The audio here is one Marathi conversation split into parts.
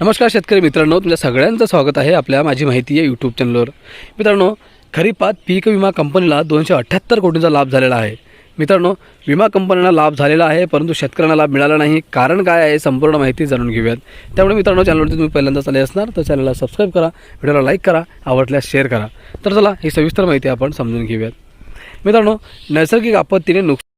नमस्कार शेतकरी मित्रांनो तुमच्या सगळ्यांचं स्वागत आहे आपल्या माझी माहिती आहे यूट्यूब चॅनलवर मित्रांनो खरीपात पीक विमा कंपनीला दोनशे अठ्ठ्याहत्तर कोटींचा लाभ झालेला आहे. मित्रांनो विमा कंपन्यांना लाभ झालेला आहे परंतु शेतकऱ्यांना लाभ मिळाला नाही. कारण काय आहे संपूर्ण माहिती जाणून घेऊयात. त्यामुळे मित्रांनो चॅनलवरती तुम्ही पहिल्यांदाच आले असणार तर चॅनलला सबस्क्राईब करा व्हिडिओला लाईक करा आवडल्यास शेअर करा. तर चला ही सविस्तर माहिती आपण समजून घेऊयात. मित्रांनो नैसर्गिक आपत्तीने नुकसान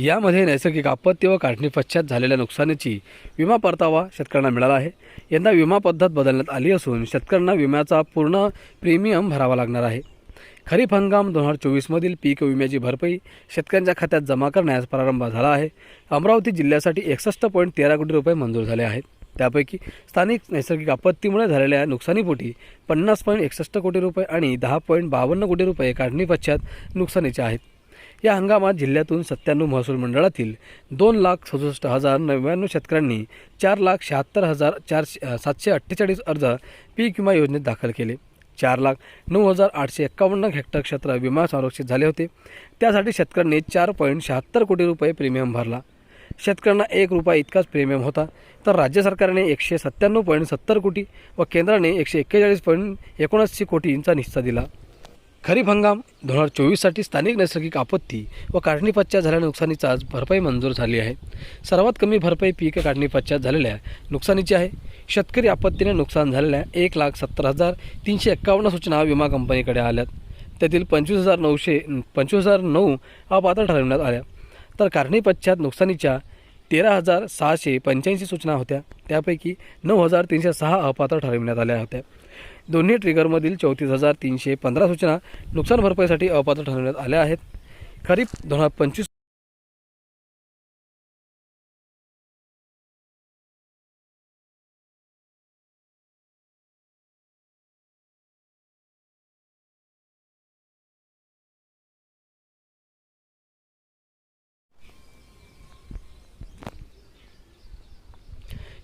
यामध्ये नैसर्गिक आपत्ती व काढणी पश्चात झालेल्या नुकसानीची विमा परतावा शेतकऱ्यांना मिळाला आहे. यंदा विमा पद्धत बदलण्यात आली असून शेतकऱ्यांना विम्याचा पूर्ण प्रीमियम भरावा लागणार आहे. खरीप हंगाम दोन हजार चोवीसमधील पीक विम्याची भरपाई शेतकऱ्यांच्या खात्यात जमा करण्यास प्रारंभ झाला आहे. अमरावती जिल्ह्यासाठी एकसष्ट पॉईंट तेरा कोटी रुपये मंजूर झाले आहेत. त्यापैकी स्थानिक नैसर्गिक आपत्तीमुळे झालेल्या नुकसानीपोटी पन्नास पॉईंट एकसष्ट कोटी रुपये आणि दहा पॉईंट बावन्न कोटी रुपये काढणी पश्चात नुकसानीचे आहेत. या हंगामात जिल्ह्यातून सत्त्याण्णव महसूल मंडळातील दोन लाख सदुसष्ट हजार नव्याण्णव शेतकऱ्यांनी चार लाख शहात्तर हजार चार सातशे अठ्ठेचाळीस अर्ज पीक विमा योजनेत दाखल केले. चार लाख नऊ हजार आठशे एक्कावन्न हेक्टर क्षेत्र विमा संरक्षित झाले होते. त्यासाठी शेतकऱ्यांनी चार पॉईंट शहात्तर कोटी रुपये प्रीमियम भरला. शेतकऱ्यांना एक रुपया इतकाच प्रीमियम होता. तर राज्य सरकारने एकशे सत्त्याण्णव पॉईंट सत्तर कोटी व केंद्राने एकशे एक्केचाळीस पॉईंट एकोणऐंशी कोटींचा निस्सा दिला. खरीप हंगाम दोन हजार चोवीससाठी स्थानिक नैसर्गिक आपत्ती व काढणी पश्चात झालेल्या नुकसानीचा आज भरपाई मंजूर झाली आहे. सर्वात कमी भरपाई पीक काढणी पश्चात झालेल्या नुकसानीची आहे. शेतकरी आपत्तीने नुकसान झालेल्या एक लाख सत्तर हजार तीनशे एक्कावन्न सूचना विमा कंपनीकडे आल्यात. त्यातील पंचवीस हजार नऊशे पंचवीस हजार नऊ अपात्र ठरविण्यात आल्या. तर काढणी पश्चात नुकसानीच्या तेरा हजार सहाशे पंच्याऐंशी सूचना होत्या. त्यापैकी नऊ हजार तीनशे सहा अपात्र ठरविण्यात आल्या होत्या. दोन्ही ट्रिगरमधील चौतीस हजार तीनशे पंधरा सूचना नुकसान भरपाईसाठी अपात्र ठरवण्यात आल्या आहेत. खरीप दोन हजार पंचवीस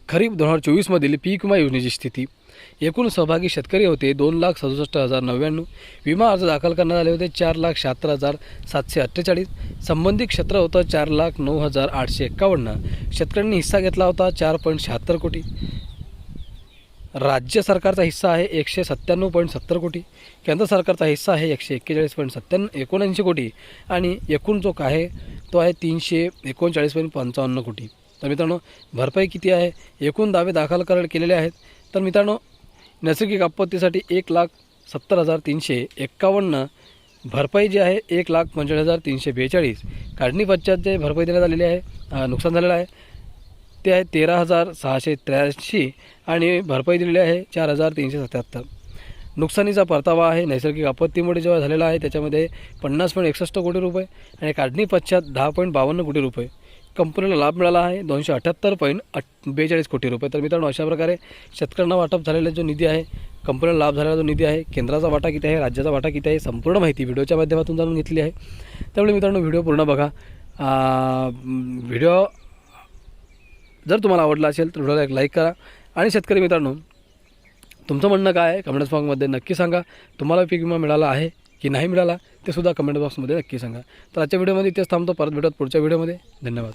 खरीप दोन हजार चोवीसमधील पीक विमा योजनेची स्थिती. एकूण सहभागी शेतकरी होते दोन लाख सदुसष्ट हजार नव्याण्णव. विमा अर्ज दाखल करण्यात आले होते चार लाख शहात्तर हजार सातशे अठ्ठेचाळीस. संबंधित क्षेत्र होतं चार लाख नऊ हजार आठशे एक्कावन्न शेतकऱ्यांनी हिस्सा घेतला होता चार पॉईंट शहात्तर कोटी. राज्य सरकारचा हिस्सा आहे एकशे सत्त्याण्णव पॉईंट सत्तर कोटी. केंद्र सरकारचा हिस्सा आहे एकशे एक्केचाळीस पॉईंट सत्त्याण्णव एकोणऐंशी कोटी. आणि एकूण जो आहे तो आहे तीनशे एकोणचाळीस पॉईंट पंचावन्न कोटी. तर मित्रांनो भरपाई किती आहे? एकूण दावे दाखल कर केलेले आहेत. तर मित्रांनो नैसर्गिक आपत्तीसाठी एक लाख सत्तर हजार तीनशे एक्कावन्न. भरपाई जी आहे एक लाख पंचेचाळीस हजार तीनशे बेचाळीस. काढणी पश्चात जे भरपाई देण्यात आलेली आहे नुकसान झालेलं आहे ते आहे तेरा हजार सहाशे त्र्याऐंशी आणि भरपाई दिलेली आहे चार हजार तीनशे सत्याहत्तर. नुकसानीचा परतावा आहे नैसर्गिक आपत्तीमुळे जेव्हा झालेला आहे त्याच्यामध्ये पन्नास पॉईंट एकसष्ट कोटी रुपये आणि काढणी पश्चात दहा पॉईंट बावन्न कोटी रुपये. कंपनीला लाभ मिळाला आहे. दोनशे अठ्ठ्याहत्तर पॉईंट अठ बेचाळीस कोटी रुपये. तर मित्रांनो अशा प्रकारे शेतकऱ्यांना वाटप झालेला जो निधी आहे कंपनीला लाभ झालेला जो निधी आहे केंद्राचा वाटा किती आहे राज्याचा वाटा किती आहे संपूर्ण माहिती व्हिडिओच्या माध्यमातून जाणून घेतली आहे. त्यामुळे मित्रांनो व्हिडिओ पूर्ण बघा. व्हिडिओ जर तुम्हाला आवडला असेल तर व्हिडिओला एक लाईक करा. आणि शेतकरी मित्रांनो तुमचं म्हणणं काय आहे? कमेंट्स बॉक्समध्ये नक्की सांगा. तुम्हाला पीक विमा मिळाला आहे की नाही मिळाला ते सुद्धा कमेंट बॉक्समध्ये नक्की सांगा. तर आजच्या व्हिडिओमध्ये इथेच थांबतो. परत भेटत पुढच्या व्हिडिओमध्ये धन्यवाद.